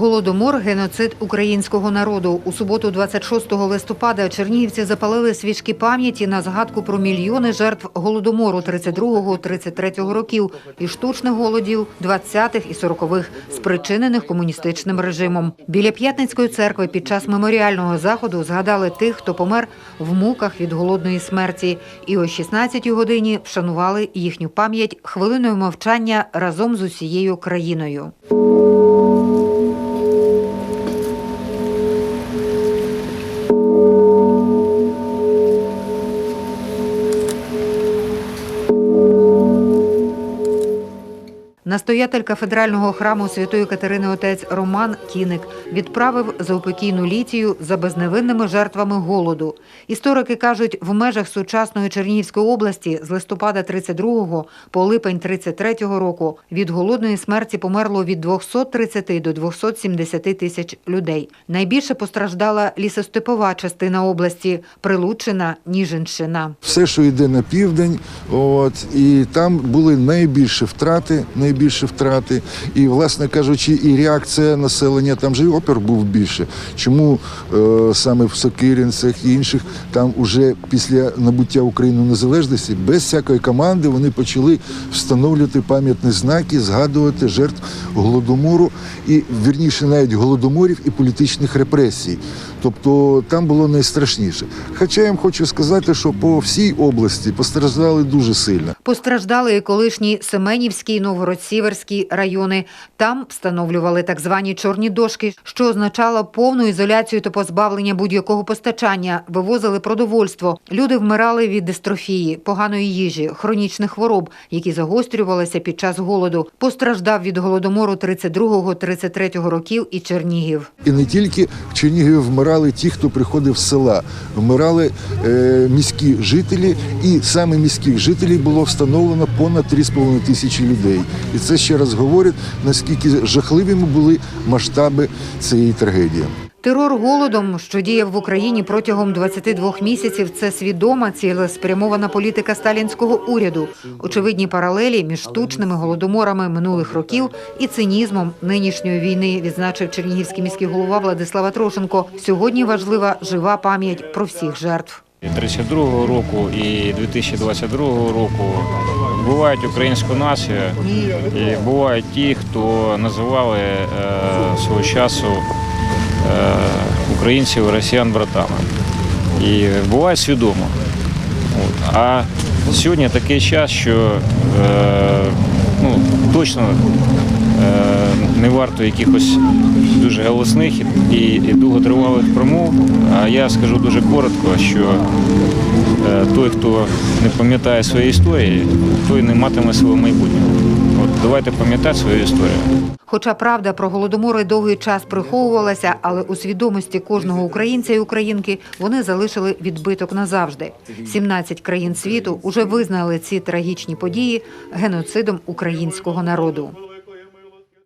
Голодомор геноцид українського народу. У суботу, 26 листопада, чернігівці запалили свічки пам'яті на згадку про мільйони жертв голодомору 32-33 років і штучних голодів 20-х і 40-х, спричинених комуністичним режимом. Біля П'ятницької церкви під час меморіального заходу згадали тих, хто помер в муках від голодної смерті, і о 16-й годині вшанували їхню пам'ять хвилиною мовчання разом з усією країною. Настоятель кафедрального храму святої Катерини отець Роман Кіник відправив заупокійну літію за безневинними жертвами голоду. Історики кажуть, в межах сучасної Чернігівської області з листопада 32 по липень 33 року від голодної смерті померло від 230 до 270 тисяч людей. Найбільше постраждала лісостепова частина області Прилуччина, Ніжинщина. все, що йде на південь, от і там були найбільші втрати, найбільші втрати. І, власне кажучи, і реакція населення там же і опір був більше. Чому е, саме в Сокиринцях і інших там уже після набуття України незалежності без всякої команди вони почали встановлювати пам'ятні знаки, згадувати жертв голодомору і вірніше навіть голодоморів і політичних репресій. Тобто там було найстрашніше. Хоча я їм хочу сказати, що по всій області постраждали дуже сильно. Постраждали і колишні Семенівський, Новгород-Сіверський райони. Там встановлювали так звані чорні дошки, що означало повну ізоляцію та позбавлення будь-якого постачання. Вивозили продовольство. Люди вмирали від дистрофії, поганої їжі, хронічних хвороб, які загострювалися під час голоду. Постраждав від голодомору 32-33 років і Чернігів. І не тільки в Чернігові вмирали ті, хто приходив з села, вмирали е, міські жителі, і саме міських жителів було встановлено понад 3,5 тисячі людей. І це ще раз говорить, наскільки жахливими були масштаби цієї трагедії. Терор голодом, що діяв в Україні протягом 22 місяців, це свідома цілеспрямована політика сталінського уряду. Очевидні паралелі між штучними голодоморами минулих років і цинізмом нинішньої війни, відзначив чернігівський міський голова Владислава Трошенко. Сьогодні важлива жива пам'ять про всіх жертв. І 32-го року і 2022 року бувають українську націю, і бувають ті, хто називали е, свого часу е, українців і росіян братами. І буває свідомо. А сьогодні такий час, що е, ну, точно е, не варто якихось дуже голосних і, і довготривалих промов. А я скажу дуже коротко, що е, той, хто не пам'ятає своєї історії, той не матиме свого майбутнього. От давайте пам'ятати свою історію. Хоча правда про голодомори довгий час приховувалася, але у свідомості кожного українця і українки вони залишили відбиток назавжди. 17 країн світу уже визнали ці трагічні події геноцидом українського народу.